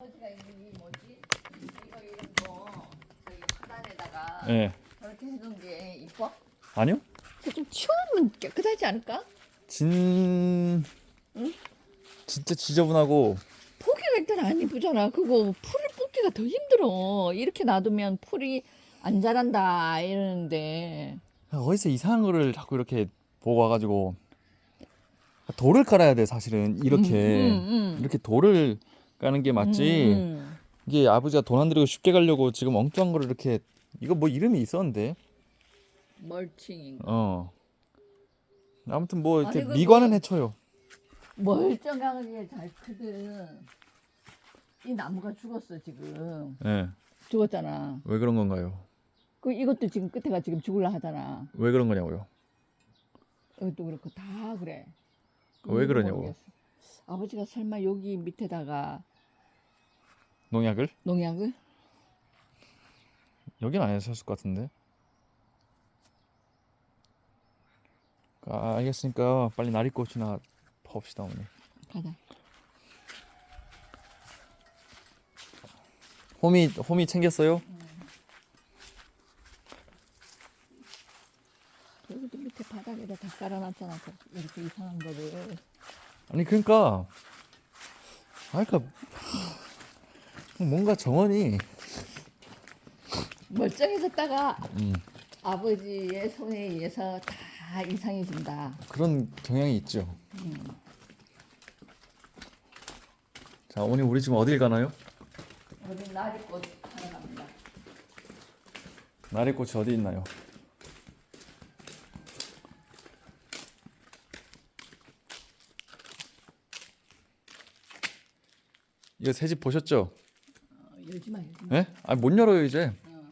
아버지가 이 뭐지? 이거 이런 거 저기 하단에다가 예. 저렇게 해놓은 게 이뻐? 아니요? 좀 치우면 깨끗하지 않을까? 진 응? 진짜 지저분하고 포기가 일단 안 이쁘잖아. 그거 풀을 뽑기가 더 힘들어. 이렇게 놔두면 풀이 안 자란다 이러는데 어디서 이상한 거를 자꾸 이렇게 보고 와가지고 돌을 깔아야 돼 사실은 이렇게 음, 음, 음. 이렇게 돌을 까는 게 맞지 음, 이게 아버지가 돈 안 들이고 쉽게 가려고 지금 엉뚱한 거를 이렇게 이거 뭐 이름이 있었는데 음. 멀칭인가? 어 아무튼 뭐 이렇게 아니, 그거 미관은 뭐- 해쳐요 멀쩡하게 잘 크든 이 나무가 죽었어 지금 예. 죽었잖아. 왜 그런 건가요? 그 이것도 지금 끝에가 지금 죽을라 하잖아. 왜 그런 거냐고요? 이것도 그렇고 다 그래. 왜 그러냐고. 모르겠어. 아버지가 설마 여기 밑에다가 농약을? 농약을? 여긴 안 했었을 것 같은데. 아, 알겠으니까 빨리 나리꽃이나 봅시다 어머니. 가자. 호미 호미 챙겼어요? 여기도 밑에 바닥에다 다 깔아놨잖아. 저 이렇게 이상한 거를. 아니 그러니까 아 그러니까 뭔가 정원이 멀쩡해졌다가 음, 아버지의 손에 의해서 다 이상해진다. 그런 경향이 있죠. 자 어머니 우리 지금 어딜 가나요? 우리 나리꽃 하러 갑니다. 나리꽃이 어디 있나요? 이거 새집 보셨죠? 어, 열지 마, 열지 마. 예? 아못 열어요 이제. 어.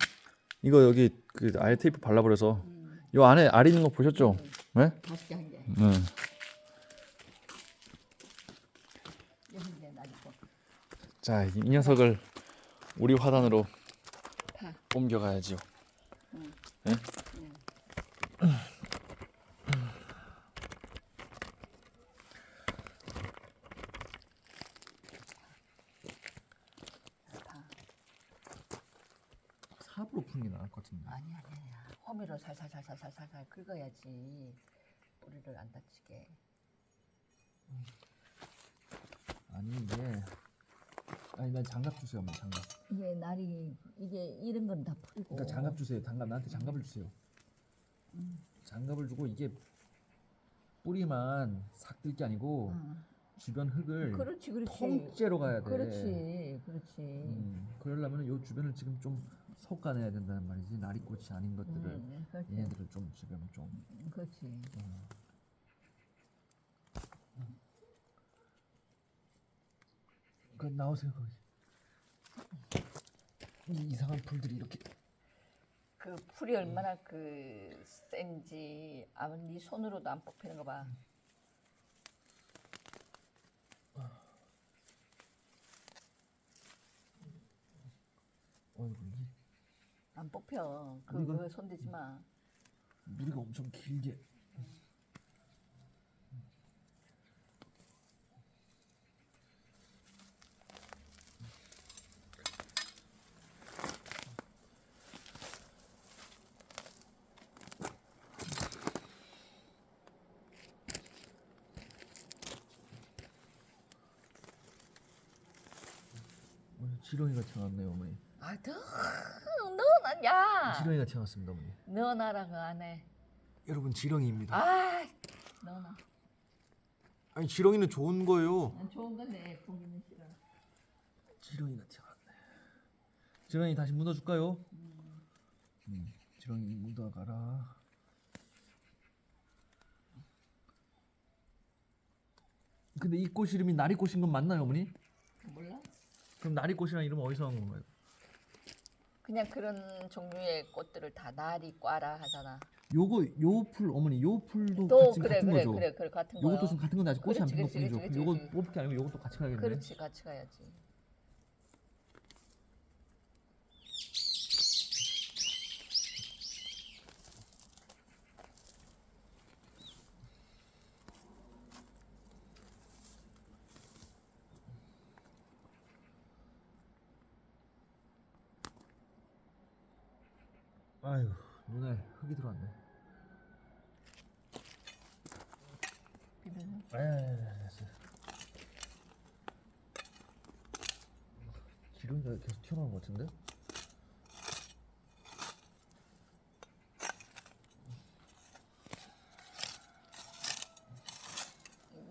이거 여기 그 아예 테이프 발라버려서 이 안에 알 있는 거 보셨죠? 네? 다섯 개한 개. 응. 여섯 개 나리꽃. 자, 이 녀석을 우리 화단으로 파. 옮겨가야지요. 응. 예? 파. 삽으로 푸는 게 나을 것 같은데. 아니 아니 아니야. 호미로 살살살살살살 긁어야지 뿌리를 안 다치게. 아니 이게 아니 난 장갑 주세요, 엄마 장갑. 이게 날이 이게 이런 건 다 풀이고. 그러니까 장갑 주세요. 장갑 나한테 장갑을 주세요. 장갑을 주고 이게 뿌리만 싹 들 게 아니고 어. 주변 흙을 그렇지 그렇지. 통째로 가야 돼. 그렇지 그렇지. 음, 그러려면 요 주변을 지금 좀 솎아내야 된다는 말이지. 나리꽃이 아닌 것들을 음, 그렇지. 얘네들을 좀 지금 좀 그렇지. 그 나오세요 거기. 이 이상한 풀들이 이렇게 그 풀이 얼마나 그 센지 아마 네 손으로도 안 뽑히는 거 봐. 어이구 이게 안 뽑혀. 그, 그거 손대지 마. 무리가 엄청 길게 어, 지렁이가 튀어났네요 어머니 아, 너, 너는 튀어났습니다 어머니 너나라 그 안에. 여러분 지렁이입니다 아, 너나. 아니 지렁이는 좋은 거예요 난 좋은 건데 보기는 싫어. 지렁이가 튀어났네 지렁이 다시 묻어줄까요? 음, 지렁이 묻어가라 근데 이 꽃 이름이 나리꽃인 건 맞나요 어머니? 몰라? 그럼 나리꽃이라는 이름 은 어디서 한 건가요? 그냥 그런 종류의 꽃들을 다 나리 꽈라 하잖아. 요거 요 풀 어머니 요 풀도 또 같이 그래 같은 그래 거죠? 그래 그래 같은 거. 요것도 좀 같은 건데 아직 꽃이 안 그렇지, 핀 그렇지, 것뿐이죠. 그렇지, 요거 그렇지. 게 아니고 요것도 같이 가야겠네. 그렇지 같이 가야지. 아유 눈에 흙이 들어왔네. 비벼서. 아유 됐어. 기름이 계속 튀어나오는 것 같은데?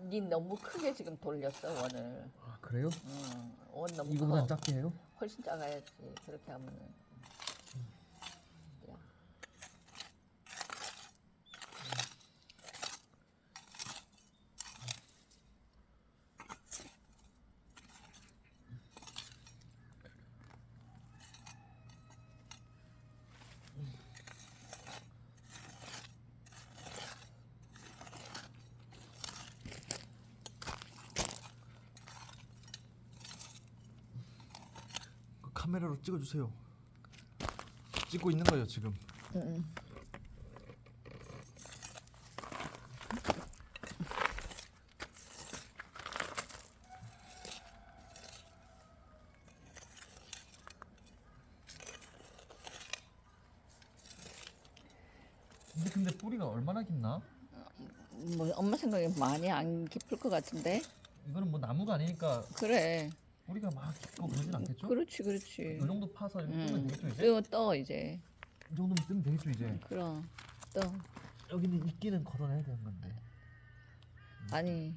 니 너무 크게 지금 돌렸어 원을. 아 그래요? 응, 원 너무 이거보다 커. 작게 해요? 훨씬 작아야지. 그렇게 하면은. 찍어주세요. 찍고 있는 거예요 지금. 응. 근데 근데 뿌리가 얼마나 깊나? 뭐 엄마 생각에 많이 안 깊을 것 같은데. 이거는 뭐 나무가 아니니까 그래. 뿌리가 막 깊고 그러진 않겠죠? 그렇지, 그렇지. 이 정도 파서 이렇게 뜨면 음. 되겠죠 이제? 뜨, 떠 이제. 이 정도면 뜨면 되겠죠 이제? 그럼 떠. 여기는 이끼는 걷어내야 되는 건데. 아니.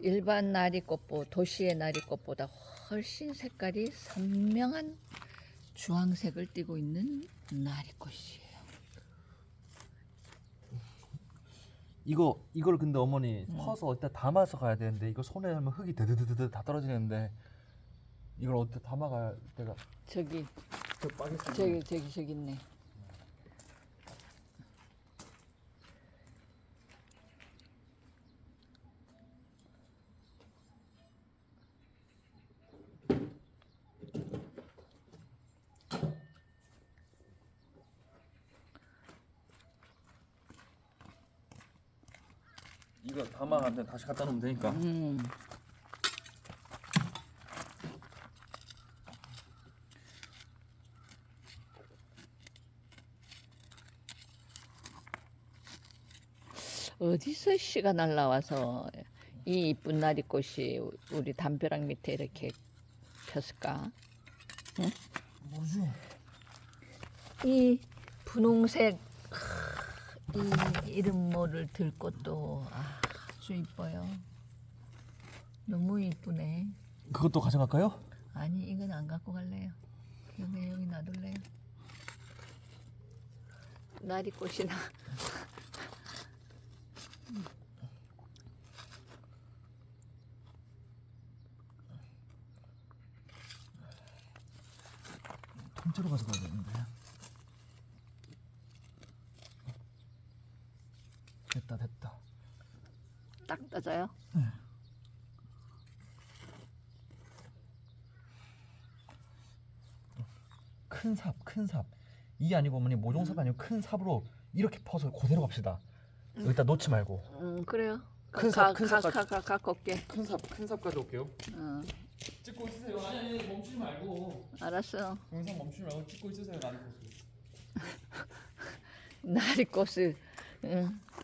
일반 나리꽃보 도시의 나리꽃보다 훨씬 색깔이 선명한 주황색을 띠고 있는 나리꽃이에요. 이거 이걸 근데 어머니 퍼서 어디다 담아서 가야 되는데 이거 손에 하면 흙이 드드드드 다 떨어지는데 이걸 어디다 담아가야 내가 저기 저. 저기 저기 저기 있네. 이거 담아한테 다시 갖다 놓으면 되니까. 음. 어디서 씨가 날라와서 이 이쁜 나리 꽃이 우리 담벼락 밑에 이렇게 폈을까? 모르죠. 이 분홍색 하, 이 이름 모를 들꽃도 아주 이뻐요. 너무 이쁘네. 그것도 가져갈까요? 아니 이건 안 갖고 갈래요. 여기 여기 놔둘래요. 나리꽃이나 통째로 가져가야 되는데. 됐다 됐다. 딱 떠져요. 큰 삽, 큰 삽. 이 아니고 어머니 모종삽 아니고 큰 삽으로 이렇게 퍼서 그대로 갑시다. 여기다 놓지 말고. 음 그래요. 큰 가- 삽, 큰 가- 삽까지. 가- 가- 갖고 올게. 큰 삽, 큰삽 가져올게요. 어, 찍고 있으세요. 아니 아니 멈추지 말고. 알았어. 동영상 멈추지 말고 찍고 있으세요. 나리 코스. 나리꽃을 응, 딱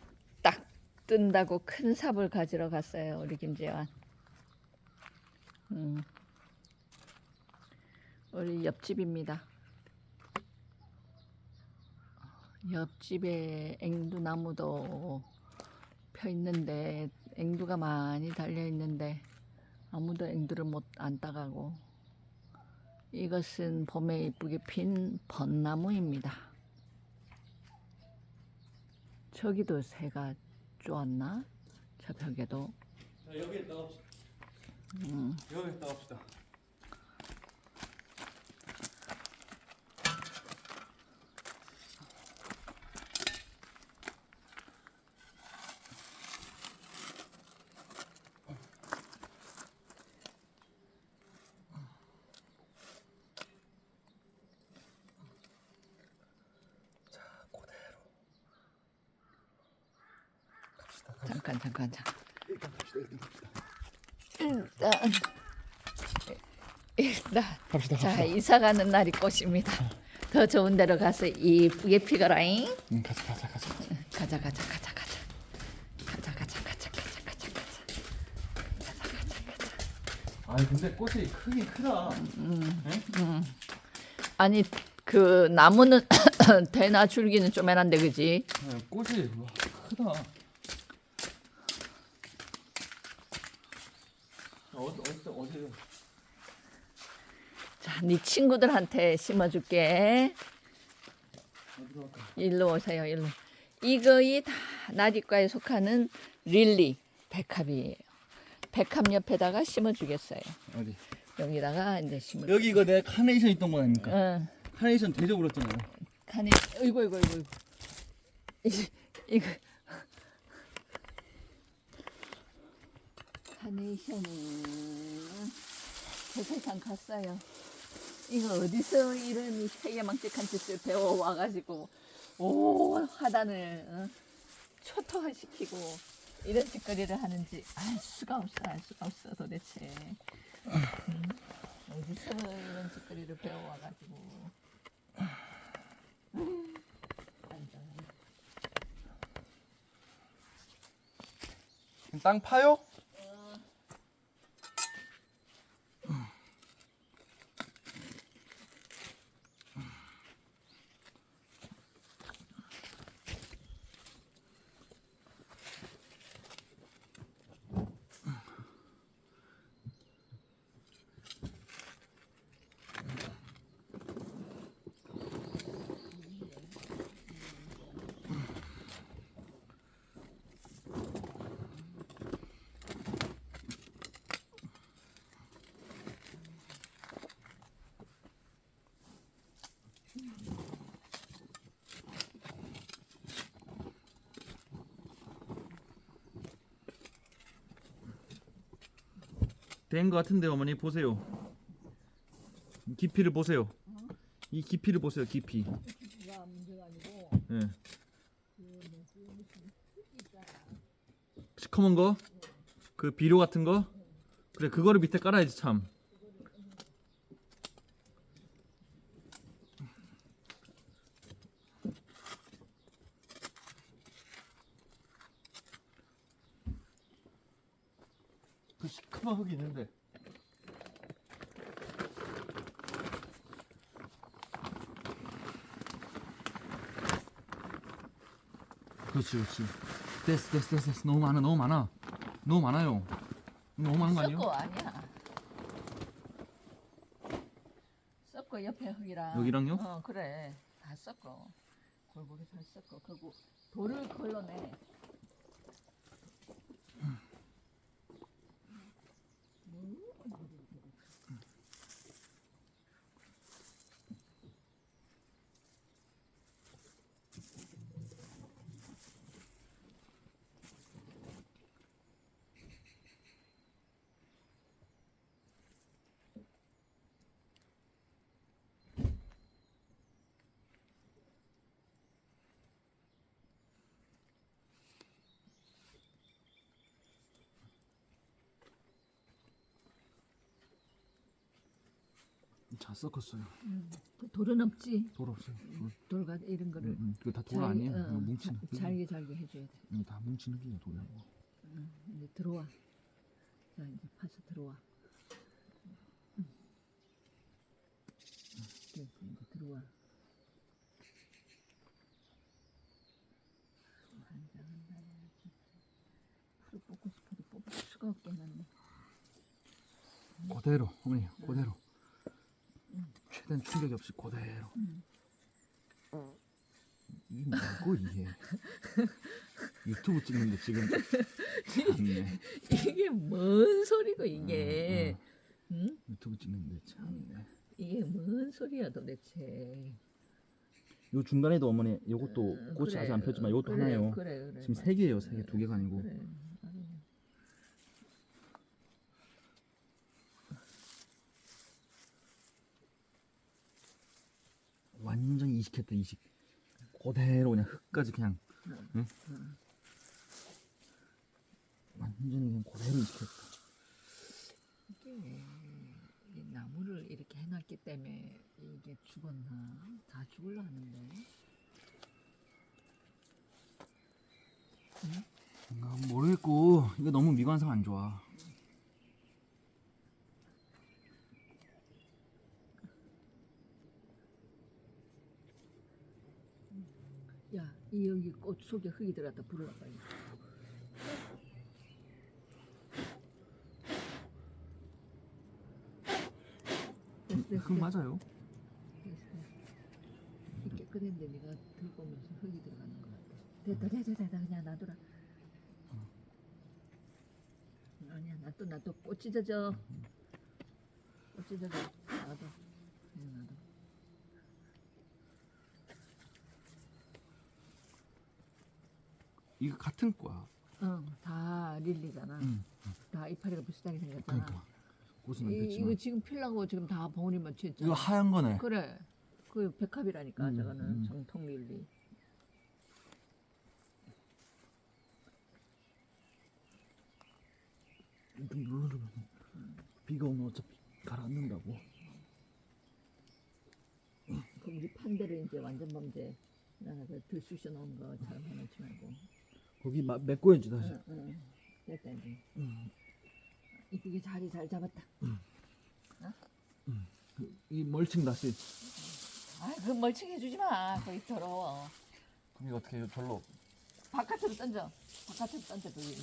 뜬다고 큰 삽을 가지러 갔어요 우리 김재환. 음. 우리 옆집입니다. 옆집에 앵두나무도 펴 있는데 앵두가 많이 달려 있는데 아무도 앵두를 못 안 따가고 이것은 봄에 이쁘게 핀 벚나무입니다. 저기도 새가 쪼았나? 저 벽에도. 자 여기에 따갑시다. 음. 여기에 따갑시다. 가자. 일단 일단 갑시다. 갑시다. 자 이사 가는 날이 꽃입니다. 더 좋은 데로 가서 예쁘게 피거라잉. 응, 가자 가자 가자. 가자 가자 가자 가자. 가자 가자 가자 가자 가자 가자. 가자 가자 가자. 아니 근데 꽃이 크긴 크다. 응? 아니 그 나무는 대나 줄기는 좀 해놨는데 그지? 네, 꽃이 와, 크다. 어디 어디 어디? 자, 네 친구들한테 심어줄게. 어디로 갈까? 일로 오세요, 일로. 이거이 다 나디과에 속하는 릴리 백합이에요. 백합 옆에다가 심어주겠어요. 어디? 여기다가 이제 심어. 여기 이거 내 카네이션 있던 거 아닙니까? 응. 카네이션 되게 울었잖아요. 카네. 이거 이거 이거 이거. 이- 이거. 카네이션은 저 세상 갔어요. 이거 어디서 이런 세계망측한 짓을 배워 와가지고 오 화단을 어? 초토화시키고 이런 짓거리를 하는지 알 수가 없어 알 수가 없어 도대체 음? 어디서 이런 짓거리를 배워 와가지고 땅 파요? 된거 같은데 어머니 보세요. 깊이를 보세요. 이 깊이를 보세요. 깊이. 그가 문제가 아니고 예. 시커먼 거? 그 비료 같은 거? 그래 그거를 밑에 깔아야지 참. 그 시커먼 흙이 있는데. 그렇지 그렇지. 됐어 됐어 됐어 됐어. 너무 많아 너무 많아. 너무 많아요. 너무 많은 거 아니에요? 썩고 아니야. 썩고 옆에 흙이랑 여기랑요? 어 그래 다 썩고 골고루 잘 썩고 그리고 돌을 걸러내. 다 섞었어요. 그 돌은 없지. 돌 없어요. 돌. 돌과 이런 거를 응, 응. 그거 다돌 잘- 아니에요? 어, 이거 뭉친 자- 흙. 잘게 잘게 해줘야 돼. 이거 다 뭉친 흙이에요 돌이고. 이제 들어와. 자 이제 파서 들어와. 응. 됐어, 이제 들어와. 뽑고 싶어도 뽑을 수가 없겠네. 그대로 어머니 그대로. 최대한 충격이 없이 그대로. 이게 뭐고 이게? 유튜브 찍는데 지금 참네. 이게 뭔 소리고 이게? 응? 유튜브 찍는데 참네. 이게 뭔 소리야 도대체? 요 중간에도 어머니 요것도 어, 꽃이 그래, 아직 안 폈지만 요것도 그래, 하나요. 그래 그래. 지금 세 개예요, 세 개, 두 개가 아니고. 그래. 완전히 이식했다 이식. 그대로 그냥 흙까지 그냥. 응? 완전히 그냥 그대로 익혔다. 이게 이 나무를 이렇게 해놨기 때문에 이게 죽었나? 다 죽을라 하는데. 아, 모르겠고 이거 너무 미관상 안 좋아. 야, 이 여기 꽃 속에 흙이 들어갔다 됐어, 그 맞아요. 됐어. 이 깨끗한데 네가 들고 오면서 흙이 들어가는 것 같아. 됐다, 됐다, 됐다. 그냥 놔둬라. 아니야, 놔둬, 놔둬. 꽃 찢어져. 꽃 찢어져. 놔둬. 그냥 놔둬. 이거 같은 거야. 응, 다 릴리잖아. 응. 다 이파리가 비슷하게 생겼잖아. 그러니까 꽃은 안 이, 이거 됐지만 지금 필라고 지금 다 봉우리 맞춰 있잖아. 이거 하얀 거네. 그래. 그 백합이라니까 음, 저거는 음. 정통 릴리. 좀 눌러주면 비가 오면 어차피 가라앉는다고. 그 우리 판대를 이제 완전 범죄. 나그 들쑤셔 놓은 거처럼 해놓지 말고. 거기 마, 메꿔야지 다시. 응, 응. 됐다 이제. 음. 이쁘게 자리 잘 잡았다. 그, 이 멀칭 다시. 아, 그 멀칭해 주지 마. 거기 더러워. 그럼 이거 어떻게 절로 바깥으로 던져. 바깥으로 던져 거기.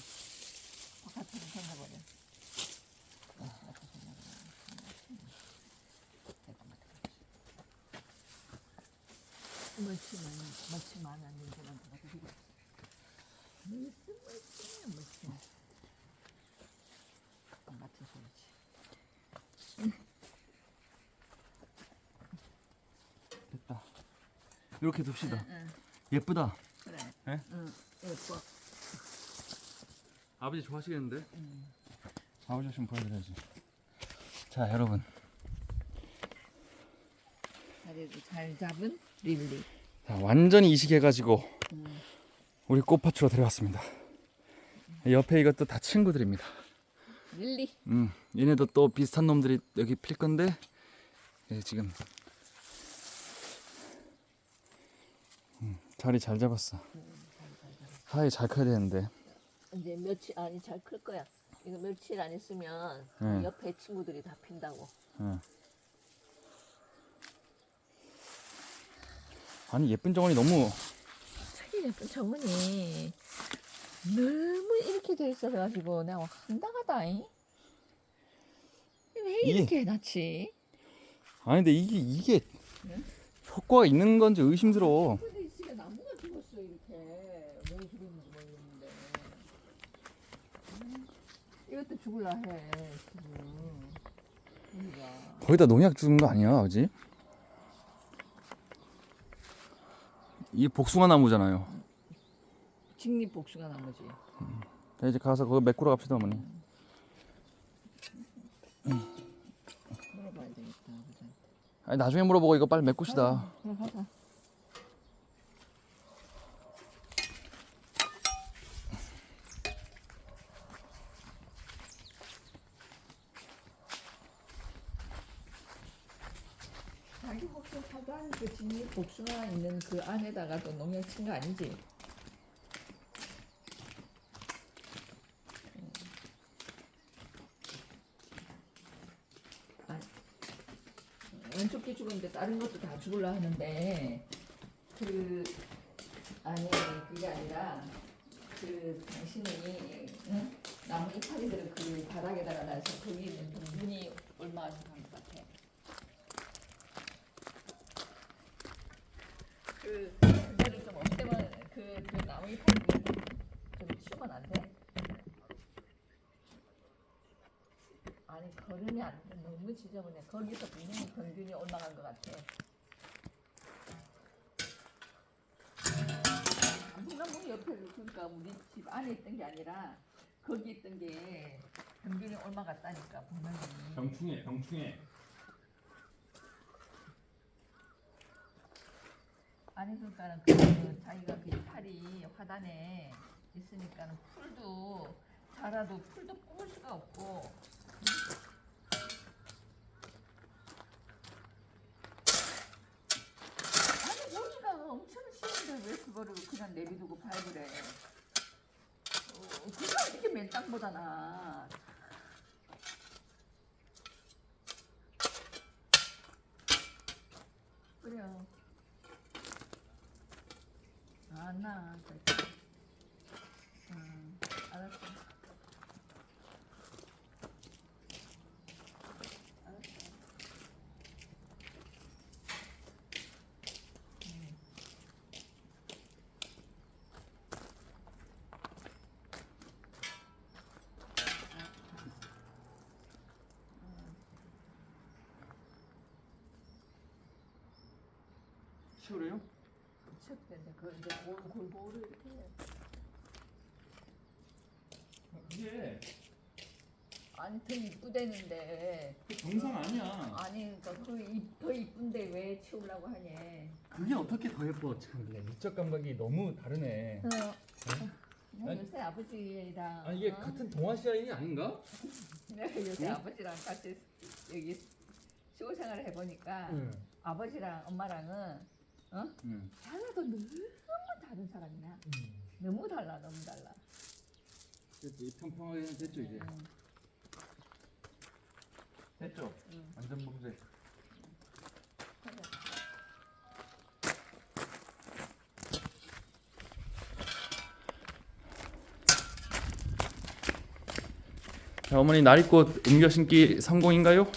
바깥으로 던져버려. 바깥으로 던져버려. 됐다, 맞다. 멀치 많이, 멀치 많이 안 된다만 더 가지 무슨. 같은 소리지. 됐다. 이렇게 둡시다. 응, 예쁘다. 그래. 예? 응, 예뻐. 아버지 좋아하시겠는데? 응. 아버지 좀 보여드려야지. 자 여러분 다리를 잘 잡은 릴리. 자, 완전히 이식해가지고 음. 우리 꽃밭으로 데려왔습니다. 옆에 이것도 다 친구들입니다. 릴리. 음, 얘네도 또 비슷한 놈들이 여기 필 건데 예, 지금 음, 자리 잘 잡았어. 하이 잘 커야 되는데. 이제 며칠 아니 잘클 거야. 이거 며칠 안 있으면 네. 옆에 친구들이 다 핀다고. 예. 아니 예쁜 정원이 너무 자기 예쁜 정은이 너무 이렇게 돼 있어가지고 내가 황당하다잉. 왜 이렇게 해놨지? 아니 근데 이게 이게 네? 효과가 있는 건지 의심스러워. 근데 이 집에 나무가 죽었어 이렇게 왜 죽었는지 모르겠는데. 음, 이것도 죽을라 해 지금. 우리가. 거의 다 농약 주는 거 아니야, 아버지? 이 복숭아 나무잖아요. 직립 복숭아 나무지. 자 이제 가서 그거 메꾸러 갑시다, 어머니. 물어봐야 되겠다. 아니 나중에 물어보고 이거 빨리 메꾸시다. 그래 가자. 자기 혹시 하단 그 진입 복숭아 있는 그 안에다가도 농약 친 거 아니지? 음. 아니, 왼쪽 귀 죽었는데 다른 것도 다 죽을라 하는데 그 아니 그게 아니라 그 당신이 응? 나무 이파리들을 그 바닥에다가 놔서 거기 있는 그 눈이 얼마나 좋은 것 같아. 그 그거를 좀 없애면 그, 그 나무 이파리들 좀 치우면 안 돼? 아니 걸으면 안 돼. 너무 지저분해. 거기서 분명히 병균이 올라간 것 같아. 한풍나무 옆에 그러니까 우리 집 안에 있던 게 아니라 거기 있던 게 병균이 올라갔다니까 분명히. 병충해, 병충해. 아니 그러니까는 그 자기가 그 이파리 화단에 있으니까 풀도 자라도 풀도 뽑을 수가 없고. 아니 모기가 엄청 심한데 왜 그거를 그냥 내비두고 밟으래? 어, 그게 어떻게 맨 땅보다 나? 그래요. 안 나. 절대. 응, 알았어. 알았어. 응. 치우래요? 그걸 이제 골 골고루 이렇게 이게 아니 더 이쁘대는데 정상 아니야. 아니 그러니까 그더 이쁜데 왜 치우려고 하냐 그게 어떻게 더 예뻐? 참 그냥 미적 감각이 너무 다르네. 어. 나 아니- 요새 아버지랑 아 이게 어? 같은 동아시아인이 아닌가? 내가 요새 응? 아버지랑 같이 여기 시골 생활을 해보니까 응. 아버지랑 엄마랑은 응. 하나도 너무 다른 사람이야 너무 달라 너무 달라 됐지 평평하게 됐죠 이제. 응, 됐죠? 응. 완전. 그래. 자 어머니 나리꽃 옮겨 신기 성공인가요?